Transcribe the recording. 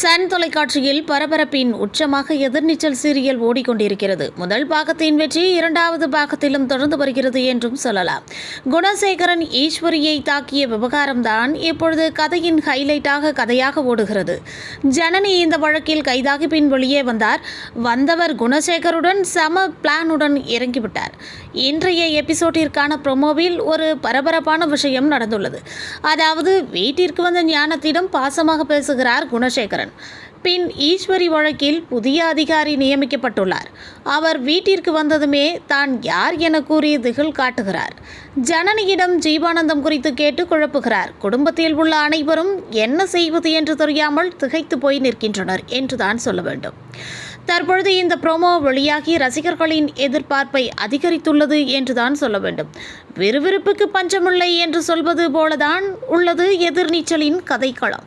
Sun தொலைக்காட்சியில் பரபரப்பின் உச்சமாக எதிர்நீச்சல் serial ஓடிக்கொண்டிருக்கிறது. முதல் பாகத்தின் வெற்றி இரண்டாவது பாகத்திலும் தொடர்ந்து வருகிறது என்றும் சொல்லலாம். குணசேகரன் ஈஸ்வரியை தாக்கிய விவகாரம்தான் இப்பொழுது கதையின் ஹைலைட்டாக கதையாக ஓடுகிறது. ஜனனி இந்த வழக்கில் கைதாகி பின் வெளியே வந்தார். வந்தவர் குணசேகருடன் சம பிளானுடன் இறங்கிவிட்டார். இன்றைய எபிசோடிற்கான ப்ரோமோவில் ஒரு பரபரப்பான விஷயம் நடந்துள்ளது. அதாவது வீட்டிற்கு வந்த ஞானத்திடம் பாசமாக பேசுகிறார் குணசேகரன். பின் ஈஸ்வரி வழக்கில் புதிய அதிகாரி நியமிக்கப்பட்டுள்ளார். அவர் வீட்டிற்கு வந்ததுமே தான் யார் என கூறி திகில் காட்டுகிறார். ஜனனியிடம் ஜீவானந்தம் குறித்து கேட்டு குழப்புகிறார். குடும்பத்தில் உள்ள அனைவரும் என்ன செய்வது என்று தெரியாமல் திகைத்து போய் நிற்கின்றனர் என்றுதான் சொல்ல வேண்டும். தற்பொழுது இந்த ப்ரோமோ வெளியாகி ரசிகர்களின் எதிர்பார்ப்பை அதிகரித்துள்ளது என்றுதான் சொல்ல வேண்டும். விறுவிறுப்புக்கு பஞ்சமில்லை என்று சொல்வது போலதான் உள்ளது எதிர்நீச்சலின் கதைக்களம்.